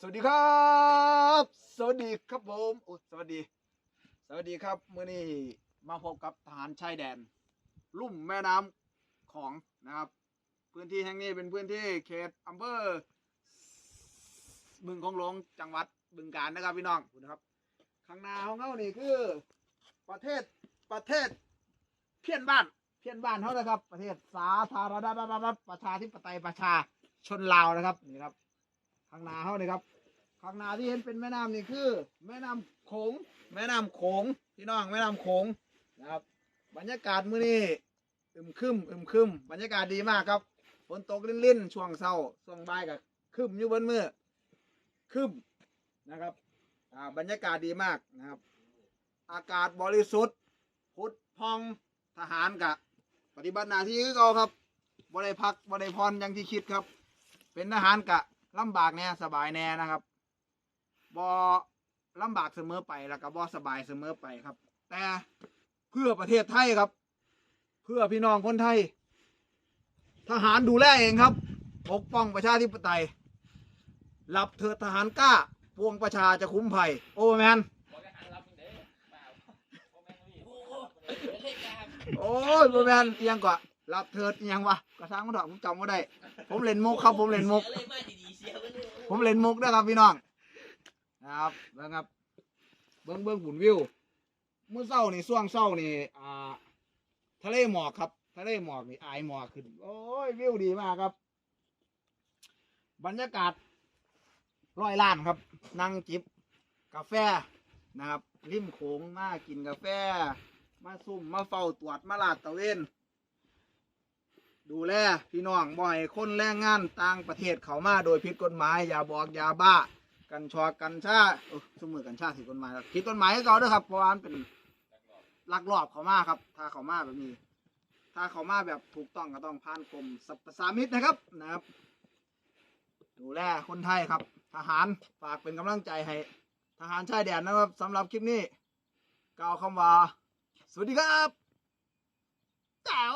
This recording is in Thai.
สวัสดีครับ สวัสดีครับผมโอ้สวัสดี สวัสดีครับเมื่อนี้มาพบกับทหารชายแดน ลุ่มแม่น้ำของนะครับ พื้นที่แห่งนี้เป็นพื้นที่เขตอำเภอบึงคงหลงจังหวัดบึงกาฬนะครับพี่น้องนะครับ ข้างหน้าของเขานี่คือ ประเทศประเทศ เพี้ยนบ้าน เพี้ยนบ้านเขานะครับ ประเทศสาธารณรัฐประชาธิปไตยประชาชนลาวนะครับนี่ครับ ข้างหน้าเขานี่ครับข้างหน้าที่เห็นเป็นแม่น้ำนี่คือ แม่น้ำโขงแม่น้ำโขงพี่น้องแม่น้ำโขงนะครับ บรรยากาศมื้อนี้อึมครึมอึมครึมบรรยากาศดีมากครับฝนตกลิ่นๆช่วงเช้าช่วงบ่ายกับครึมอยู่บนมือครึมนะครับอ่าบรรยากาศดีมากนะครับ อากาศบริสุทธิ์พุทธพองทหารกะ ปฏิบัติหน้าที่คือเขาครับบ่ได้พักบ่ได้พรอย่างที่คิดครับ เป็นทหารกะ ลำบากแน่สบายแน่นะครับบ่ลำบากเสมอไปแล้วก็บ่สบายเสมอไปครับ แต่เพื่อประเทศไทยครับ เพื่อพี่น้องคนไทย ทหารดูแลเองครับปกป้องประชาธิปไตยหลับเถิดทหารกล้าปวงประชาจะคุ้มภัยโอ้แมนโอ้ยโมแมนเอียงกว่า รับเถิดเอียงวะกระซังมันถอดผมจำไม่ได้ ผมเล่นมุกครับ ผมเล่นมุกผมเล่นมุกนะครับพี่น้องนะครับเบิ่งครับ เบิ้งเบิ้งฝุ่นวิวเมื่อเศร้านี่ช่วงเศร้านี่อ่าทะเลหมอกครับทะเลหมอกนี่อายหมอกขึ้นโอ้ยวิวดีมากครับ บรรยากาศร้อยล้านครับ นั่งจิบกาแฟนะครับริมโขงมากินกาแฟ มาซุ่มมาเฝ้าตรวจมาลาดตระเวน ดูแลพี่น้องบ่อยคนแรงงานต่างประเทศเขามาโดยผิดกฎหมาย อย่าบอกอย่าบ้า กัญชากัญชาสมือกัญชาผิดกฎหมายผิดกฎหมายให้เขาด้วยครับเพราะว่ามันเป็นลักลอบเขามาครับ ถ้าเขามาแบบนี้ ถ้าเขามาแบบถูกต้องก็ต้องผ่านกรมสรรพสามิตนะครับนะครับ ดูแลคนไทยครับ ทหารฝากเป็นกำลังใจให้ ทหารชายแดนนะครับสำหรับคลิปนี้กล่าวคำว่า สวัสดีครับแจ๋ว